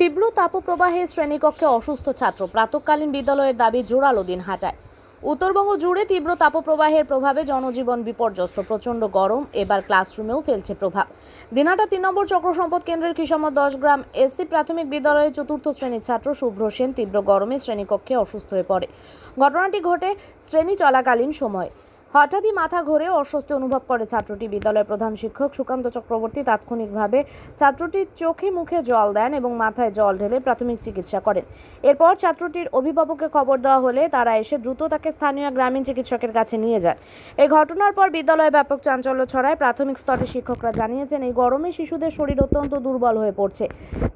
তীব্র তাপপ্রবাহে শ্রেণীকক্ষে অসুস্থ ছাত্র প্রাতকালীন বিদ্যালয়ের দাবি জোরালো দিন হাঁটায়। উত্তরবঙ্গ জুড়ে তীব্র তাপপ্রবাহের প্রভাবে জনজীবন বিপর্যস্ত, প্রচণ্ড গরম, এবার ক্লাসরুমেও ফেলছে প্রভাব। দিনহাটা তিন নম্বর চক্র সম্পদ কেন্দ্রের কিসমত দশ গ্রাম এসসি প্রাথমিক বিদ্যালয়ের চতুর্থ শ্রেণির ছাত্র শুভ্র সেন তীব্র গরমে শ্রেণীকক্ষে অসুস্থ হয়ে পড়ে। ঘটনাটি ঘটে শ্রেণি চলাকালীন সময়। হঠাৎই মাথা ঘুরে অস্বস্তি অনুভব করে ছাত্রটি। বিদ্যালয়ের প্রধান শিক্ষক সুকান্ত চক্রবর্তী তাৎক্ষণিকভাবে ছাত্রটির চোখে মুখে জল দেন এবং মাথায় জল ঢেলে প্রাথমিক চিকিৎসা করেন। এরপর ছাত্রটির অভিভাবককে খবর দেওয়া হলে তারা এসে দ্রুত তাকে স্থানীয় গ্রামীণ চিকিৎসকের কাছে নিয়ে যান এই ঘটনার পর বিদ্যালয়ে ব্যাপক চাঞ্চল্য ছড়ায়। প্রাথমিক স্তরে শিক্ষকরা জানিয়েছেন, এই গরমে শিশুদের শরীর অত্যন্ত দুর্বল হয়ে পড়ছে।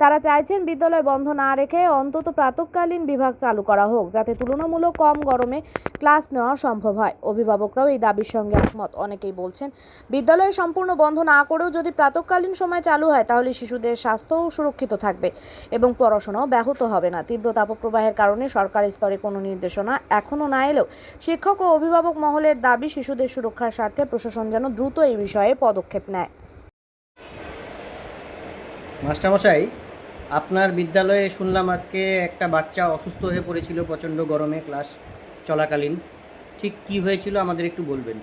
তারা চাইছেন বিদ্যালয় বন্ধ না রেখে অন্তত প্রাতকালীন বিভাগ চালু করা হোক, যাতে তুলনামূলক কম গরমে ক্লাস নেওয়া সম্ভব হয়। অভিভাবকরাও এই দাবির সঙ্গে একমত। অনেকেই বলছেন, বিদ্যালয় সম্পূর্ণ বন্ধ না করেও যদি প্রাতকালীন সময় চালু হয়, তাহলে শিশুদের স্বাস্থ্যও সুরক্ষিত থাকবে এবং পড়াশোনাও ব্যাহত হবে না। তীব্র তাপপ্রবাহের কারণে সরকারি স্তরে কোনো নির্দেশনা এখনও না এলেও শিক্ষক ও অভিভাবক মহলের দাবি, শিশুদের সুরক্ষার স্বার্থে প্রশাসন যেন দ্রুত এই বিষয়ে পদক্ষেপ নেয়। মাস্টারমশাই, আপনার বিদ্যালয়ে শুনলাম আজকে একটা বাচ্চা অসুস্থ হয়ে পড়েছিল, প্রচণ্ড গরমে ক্লাস চলাকালীন। ঠিক কি হয়েছিল আমাদের একটু বলবেন।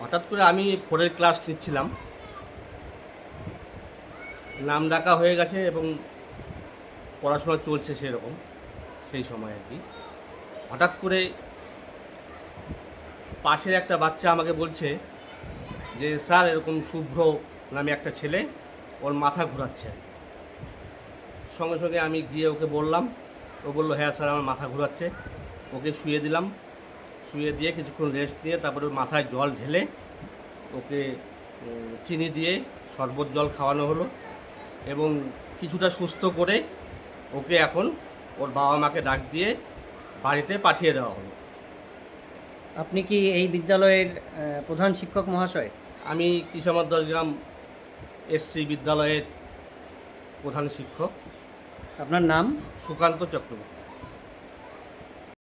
হঠাৎ করে আমি ফোরের ক্লাস নিচ্ছিলাম। নাম ডাকা হয়ে গেছে এবং পড়াশোনা চলছে সেরকম, সেই সময় আর কি। হঠাৎ করে পাশের একটা বাচ্চা আমাকে বলছে যে, স্যার, এরকম শুভ্র নামে একটা ছেলে, ওর মাথা ঘোরাচ্ছে। সঙ্গে সঙ্গে আমি গিয়ে ওকে বললাম। ও বলল হ্যাঁ স্যার, আমার মাথা ঘোরাচ্ছে। ওকে শুয়ে দিলাম। শুয়ে দিয়ে কিছুক্ষণ রেস্ট নিয়ে তারপরে ওর মাথায় জল ঢেলে ওকে চিনি দিয়ে শরবত জল খাওয়ানো হলো এবং কিছুটা সুস্থ করে ওকে এখন ওর বাবা মাকে ডাক দিয়ে বাড়িতে পাঠিয়ে দেওয়া হলো। আপনি কি এই বিদ্যালয়ের প্রধান শিক্ষক মহাশয়? আমি কিশোর দশগ্রাম এসসি বিদ্যালয়ের প্রধান শিক্ষক। আপনার নাম? সুকান্ত চক্রবর্তী।